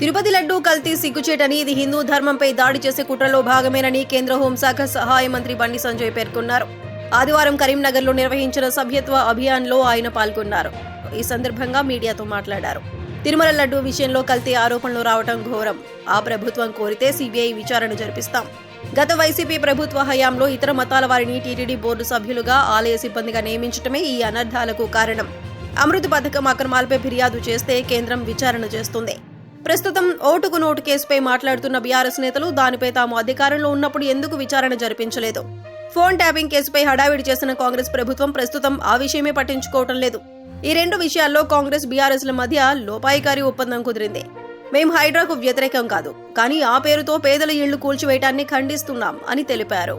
తిరుపతి లడ్డూ కల్తీ సిగ్గుచేటని ఇది హిందూ ధర్మంపై దాడి చేసే కుట్రలో భాగమేనని కేంద్ర హోంశాఖ సహాయ మంత్రి బండి సంజయ్ పేర్కొన్నారు. ఆదివారం కరీంనగర్లో నిర్వహించిన సభ్యత్వ అభియాన్లో ఆయన పాల్గొన్నారు. ఈ సందర్భంగా మీడియాతో మాట్లాడారు. తిరుమల లడ్డూ విషయంలో కల్తీ ఆరోపణలు రావడం ఘోరం. ఆ ప్రభుత్వం కోరితే సిబిఐ విచారణ జరిపిస్తాం. గత వైసీపీ ప్రభుత్వ హయాంలో ఇతర మతాల వారిని టీటీడీ బోర్డు సభ్యులుగా ఆలయ సిబ్బందిగా నియమించటమే ఈ అనర్థాలకు కారణం. అమృత పథకం అక్రమాలపై ఫిర్యాదు చేస్తే కేంద్రం విచారణ చేస్తుంది. ప్రస్తుతం ఓటుకు నోటు కేసుపై మాట్లాడుతున్న బీఆర్ఎస్ నేతలు దానిపై తాము అధికారంలో ఉన్నప్పుడు ఎందుకు విచారణ జరిపించలేదు? ఫోన్ ట్యాపింగ్ కేసుపై హడావిడి చేసిన కాంగ్రెస్ ప్రభుత్వం ప్రస్తుతం ఆ విషయమే పట్టించుకోవటం లేదు. ఈ రెండు విషయాల్లో కాంగ్రెస్ బీఆర్ఎస్ల మధ్య లోపాయికారి ఒప్పందం కుదిరింది. మేం హైడ్రాకు వ్యతిరేకం కాదు కానీ ఆ పేరుతో పేదల ఇళ్ళు కూల్చివేయటాన్ని ఖండిస్తున్నాం అని తెలిపారు.